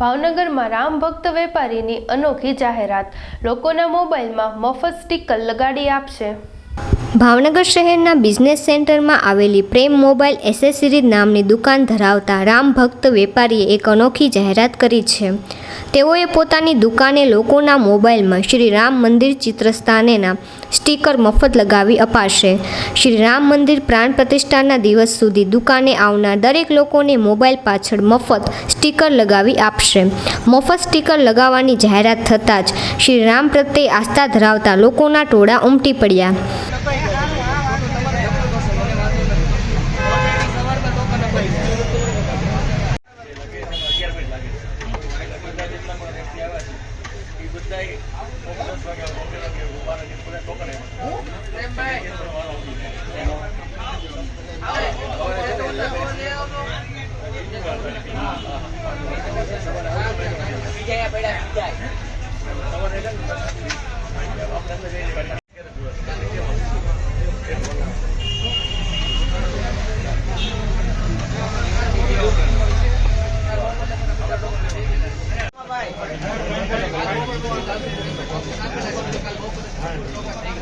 ભાવનગરમાં રામ ભક્ત વેપારીની અનોખી જાહેરાત. લોકોના મોબાઈલમાં મફત સ્ટીકર લગાડી આપશે. ભાવનગર શહેરના બિઝનેસ સેન્ટરમાં આવેલી પ્રેમ મોબાઈલ એસેસરીઝ નામની દુકાન ધરાવતા રામ ભક્ત વેપારીએ એક અનોખી જાહેરાત કરી છે. તેઓએ પોતાની દુકાને લોકોના મોબાઈલમાં શ્રી રામ મંદિર ચિત્રસ્થાનેના સ્ટીકર મફત લગાવી અપાશે. શ્રી રામ મંદિર પ્રાણ પ્રતિષ્ઠાના દિવસ સુધી દુકાને આવનાર દરેક લોકોને મોબાઈલ પાછળ મફત સ્ટીકર લગાવી આપશે. મફત સ્ટીકર લગાવવાની જાહેરાત થતાં જ શ્રી રામ પ્રત્યે આસ્થા ધરાવતા લોકોના ટોળા ઉમટી પડ્યા. બધા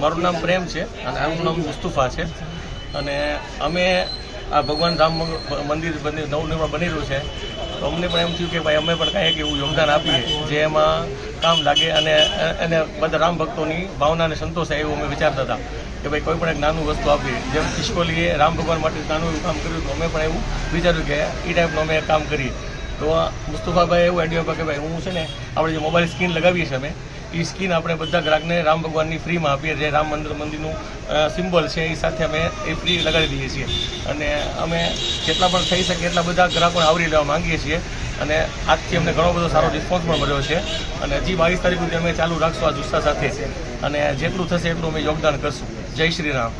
મારું નામ પ્રેમ છે અને આનું નામ મુસ્તુફા છે. અને અમે આ ભગવાન રામ મંદિર નવું નિર્માણ બની રહ્યું છે. તો અમને પણ એમ થયું કે ભાઈ અમે પણ કાંઈક એવું યોગદાન આપીએ, જે એમાં કામ લાગે અને એને બધા રામ ભક્તોની ભાવનાને સંતોષાય એવું અમે વિચારતા હતા કે ભાઈ કોઈ પણ એક નાનું વસ્તુ આપીએ જેમ ઇસ્કોલીએ રામ ભગવાન માટે નાનું એવું કામ કર્યું તો અમે પણ એવું વિચાર્યું કે એ ટાઈપનું અમે કામ કરીએ. તો મુસ્તુફાભાઈ એવું આઈડિયા કે ભાઈ હું છે ને આપણે જે મોબાઈલ સ્ક્રીન લગાવીએ છીએ અમે એ સ્કીન આપણે બધા ગ્રાહકને રામ ભગવાનની ફ્રીમાં આપીએ જે રામ મંદિર મંદિરનું સિમ્બોલ છે એ સાથે અમે એ ફ્રી લગાડી દઈએ છીએ. અને અમે જેટલા પણ થઈ શકે એટલા બધા ગ્રાહકોને આવરી લેવા માંગીએ છીએ. અને આજથી અમને ઘણો બધો સારો રિસ્પોન્સ પણ મળ્યો છે. અને હજી બાવીસ તારીખ સુધી અમે ચાલુ રાખશું આ જુસ્સા સાથે. અને જેટલું થશે એટલું અમે યોગદાન કરશું. જય શ્રી રામ.